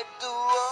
Do. wall.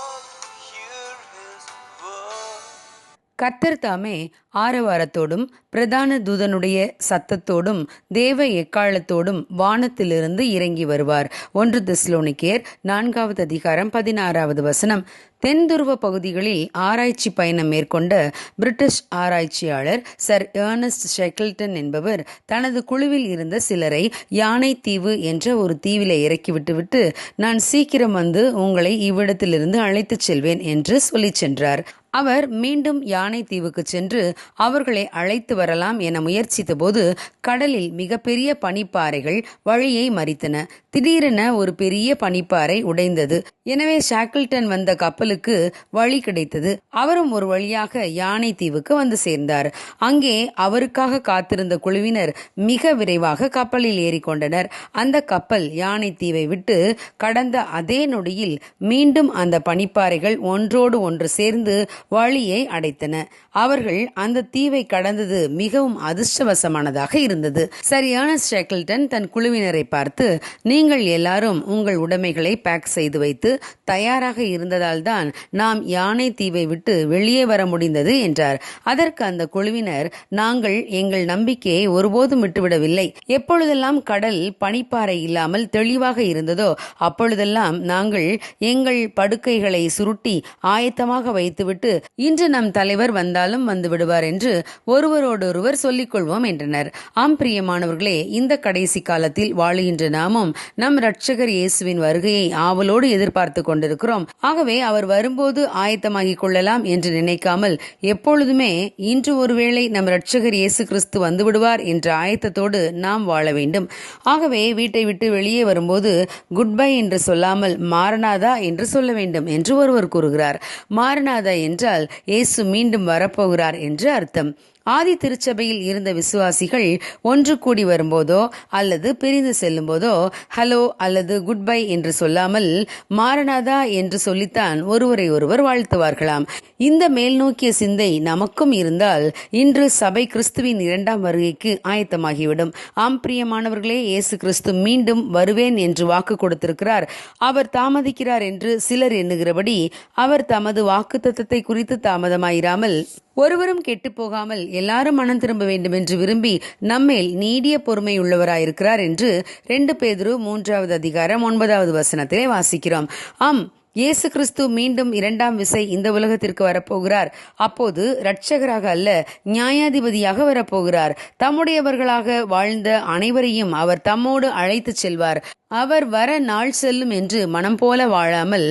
கர்த்தர் தாமே ஆரவாரத்தோடும் பிரதான தூதனுடைய சத்தத்தோடும் தேவ எக்காலத்தோடும் வானத்திலிருந்து இறங்கி வருவார். ஒன்று தெஸ்லோனிக்கேர் நான்காவது அதிகாரம் பதினாறாவது வசனம். தென் துருவ பகுதிகளில் ஆராய்ச்சி பயணம் மேற்கொண்ட பிரிட்டிஷ் ஆராய்ச்சியாளர் சர் ஏர்னஸ்ட் ஷெக்கில்டன் என்பவர் தனது குழுவில் இருந்த சிலரை யானை தீவு என்ற ஒரு தீவிலே இறக்கிவிட்டுவிட்டு நான் சீக்கிரம் வந்து உங்களை இவ்விடத்திலிருந்து அழைத்துச் செல்வேன் என்று சொல்லிச் சென்றார். அவர் மீண்டும் யானை தீவுக்கு சென்று அவர்களை அழைத்து வரலாம் என முயற்சித்தபோது கடலில் மிகப்பெரிய பனிப்பாறைகள் வழியை மறித்தன. திடீரென ஒரு பெரிய பனிப்பாறை உடைந்தது. எனவே ஷாக்கிள்டன் வந்த கப்பலுக்கு வழி கிடைத்தது. அவரும் ஒரு வழியாக யானை தீவுக்கு வந்து சேர்ந்தார். அங்கே அவருக்காக காத்திருந்த குழுவினர் மிக விரைவாக கப்பலில் ஏறிக்கொண்டனர். அந்த கப்பல் யானை தீவை விட்டு கடந்த அதே நொடியில் மீண்டும் அந்த பனிப்பாறைகள் ஒன்றோடு ஒன்று சேர்ந்து வழியை அடைத்தன. அவர்கள் அந்த தீவை கடந்தது மிகவும் அதிர்ஷ்டவசமானதாக இருந்தது. சரியான ஷெக்கிள்டன் தன் குழுவினரை பார்த்து நீங்கள் எல்லாரும் உங்கள் உடைமைகளை பேக் செய்து வைத்து தயாராக இருந்ததால் தான் நாம் யானை தீவை விட்டு வெளியே வர முடிந்தது என்றார். அதற்கு அந்த குழுவினர் நாங்கள் எங்கள் நம்பிக்கையை ஒருபோதும் விட்டுவிடவில்லை. எப்பொழுதெல்லாம் கடல் பனிப்பாறை இல்லாமல் தெளிவாக இருந்ததோ அப்பொழுதெல்லாம் நாங்கள் எங்கள் படுக்கைகளை சுருட்டி ஆயத்தமாக வைத்துவிட்டு இன்று நம் தலைவர் வந்தாலும் வந்து விடுவார் என்று ஒருவரோடொருவர் சொல்லிக் கொள்வோம் என்றனர். ஆம் பிரியமானவர்களே இந்த கடைசி காலத்தில் வாழுகின்ற நாமும் நம் ரட்சகர் இயேசுவின் வருகையை ஆவலோடு எதிர்பார்த்து கொண்டிருக்கிறோம். ஆகவே அவர் வரும்போது ஆயத்தமாகிக் கொள்ளலாம் என்று நினைக்காமல் எப்பொழுதுமே இன்று ஒருவேளை நம் ரட்சகர் இயேசு கிறிஸ்து வந்து விடுவார் என்ற ஆயத்தத்தோடு நாம் வாழ வேண்டும். ஆகவே வீட்டை விட்டு வெளியே வரும்போது குட் பை என்று சொல்லாமல் மாரநாதா என்று சொல்ல வேண்டும் என்று ஒருவர் கூறுகிறார். மாரநாதா என்றால் இயேசு மீண்டும் வரப்போகிறார் என்று அர்த்தம். ஆதி திருச்சபையில் இருந்த விசுவாசிகள் ஒன்று கூடி வரும்போதோ அல்லது பிரிந்து செல்லும்போதோ ஹலோ அல்லது குட் பை என்று சொல்லாமல் மாரநாதா என்று சொல்லித்தான் ஒருவரை ஒருவர் வாழ்த்துவார்களாம். இந்த மேல்நோக்கிய சிந்தை நமக்கும் இருந்தால் இன்று சபை கிறிஸ்துவின் இரண்டாம் வருகைக்கு ஆயத்தமாகிவிடும். ஆம் பிரியமானவர்களே இயேசு கிறிஸ்து மீண்டும் வருவேன் என்று வாக்கு கொடுத்திருக்கிறார். அவர் தாமதிக்கிறார் என்று சிலர் எண்ணுகிறபடி அவர் தமது வாக்கு குறித்து தாமதமாயிராமல் ஒருவரும் கெட்டு போகாமல் எல்லாரும் மனம் திரும்ப வேண்டும் என்று விரும்பி நம்மேல் நீடிய பொறுமை உள்ளவராயிருக்கிறார் என்று ரெண்டு பேதுரு மூன்றாவது அதிகாரம் ஒன்பதாவது வசனத்திலே வாசிக்கிறோம். ஆம் இயேசு கிறிஸ்து மீண்டும் இரண்டாம் விசை இந்த உலகத்திற்கு வரப்போகிறார். அப்போது இரட்சகராக அல்ல நியாயாதிபதியாக வரப்போகிறார். தம்முடையவர்களாக வாழ்ந்த அனைவரையும் அவர் தம்மோடு அழைத்துச் செல்வார். அவர் வர நாள் செல்லும் என்று மனம் போல வாழாமல்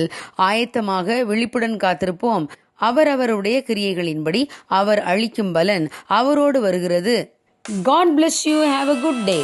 ஆயத்தமாக விழிப்புடன் காத்திருப்போம். அவர் அவருடைய கிரியைகளின்படி அவர் அளிக்கும் பலன் அவரோடு வருகிறது. God bless you have a good day